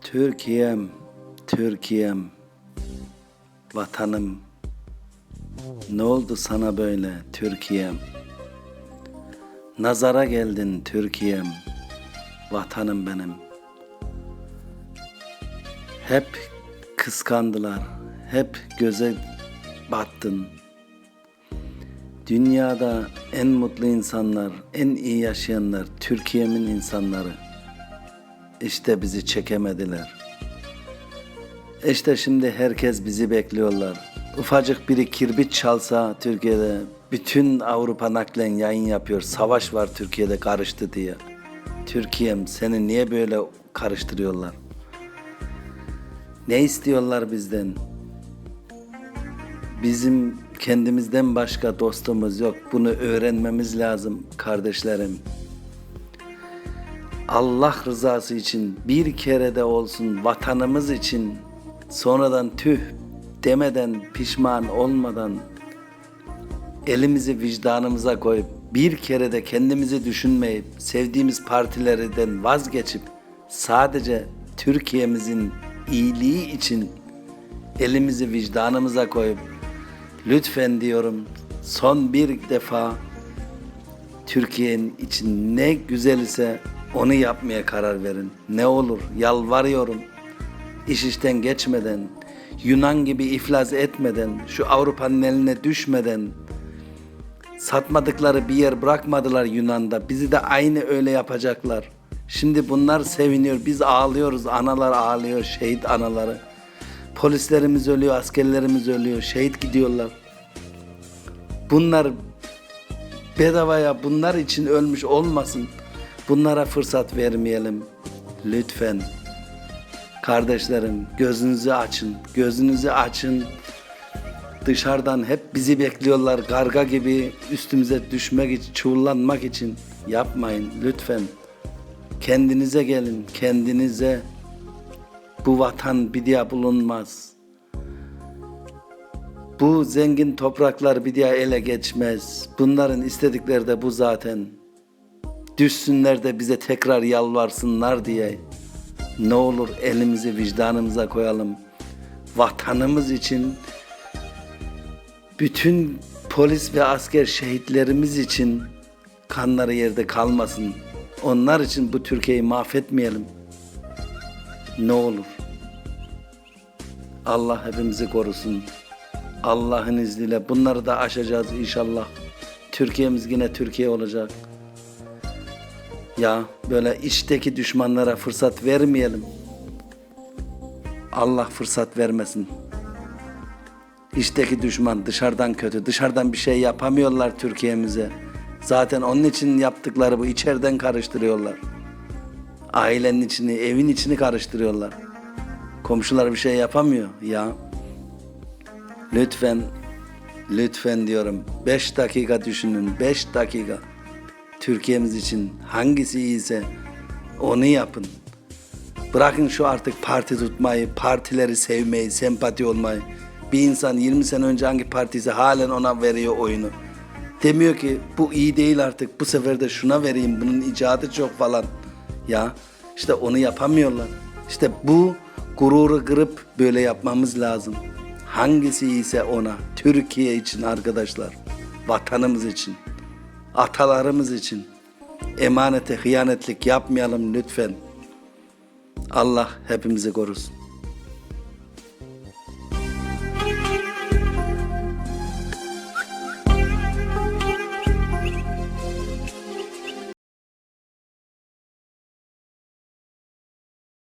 Türkiye'm, Türkiye'm, vatanım. Ne oldu sana böyle Türkiye'm? Nazara geldin Türkiye'm, vatanım benim. Hep kıskandılar, hep göze battın.'' Dünyada en mutlu insanlar, en iyi yaşayanlar Türkiye'min insanları. İşte bizi çekemediler. İşte şimdi herkes bizi bekliyorlar. Ufacık biri kirbit çalsa Türkiye'de bütün Avrupa naklen yayın yapıyor. Savaş var Türkiye'de karıştı diye. Türkiye'm seni niye böyle karıştırıyorlar? Ne istiyorlar bizden? Bizim kendimizden başka dostumuz yok. Bunu öğrenmemiz lazım kardeşlerim. Allah rızası için bir kere de olsun vatanımız için sonradan tüh demeden pişman olmadan elimizi vicdanımıza koyup bir kere de kendimizi düşünmeyip sevdiğimiz partilerden vazgeçip sadece Türkiye'mizin iyiliği için elimizi vicdanımıza koyup lütfen diyorum son bir defa Türkiye'nin için ne güzel ise onu yapmaya karar verin. Ne olur yalvarıyorum. İş işten geçmeden, Yunan gibi iflas etmeden, şu Avrupa'nın eline düşmeden, satmadıkları bir yer bırakmadılar Yunan'da. Bizi de aynı öyle yapacaklar. Şimdi bunlar seviniyor, biz ağlıyoruz, analar ağlıyor, şehit anaları. Polislerimiz ölüyor, askerlerimiz ölüyor, şehit gidiyorlar. Bunlar bedavaya bunlar için ölmüş olmasın. Bunlara fırsat vermeyelim. Lütfen. Kardeşlerim gözünüzü açın. Gözünüzü açın. Dışarıdan hep bizi bekliyorlar karga gibi üstümüze düşmek için, çuğullanmak için. Yapmayın lütfen. Kendinize gelin, kendinize. Bu vatan bir daha bulunmaz. Bu zengin topraklar bir daha ele geçmez. Bunların istedikleri de bu zaten. Düşsünler de bize tekrar yalvarsınlar diye. Ne olur elimizi vicdanımıza koyalım. Vatanımız için bütün polis ve asker şehitlerimiz için kanları yerde kalmasın. Onlar için bu Türkiye'yi mahvetmeyelim. Ne olur. Allah hepimizi korusun. Allah'ın izniyle bunları da aşacağız inşallah. Türkiye'miz yine Türkiye olacak. Ya böyle içteki düşmanlara fırsat vermeyelim. Allah fırsat vermesin. İçteki düşman dışarıdan kötü. Dışarıdan bir şey yapamıyorlar Türkiye'mize. Zaten onun için yaptıkları bu içeriden karıştırıyorlar. Ailenin içini, evin içini karıştırıyorlar. Komşular bir şey yapamıyor ya. Lütfen, lütfen diyorum. Beş dakika düşünün, beş dakika. Türkiye'miz için hangisi iyiyse onu yapın. Bırakın şu artık parti tutmayı, partileri sevmeyi, sempati olmayı. Bir insan 20 sene önce hangi partiyse halen ona veriyor oyunu. Demiyor ki bu iyi değil artık bu sefer de şuna vereyim bunun icadı çok falan. Ya işte onu yapamıyorlar. İşte bu gururu kırıp böyle yapmamız lazım. Hangisi iyiyse ona. Türkiye için arkadaşlar. Vatanımız için. Atalarımız için. Emanete hıyanetlik yapmayalım lütfen. Allah hepimizi korusun.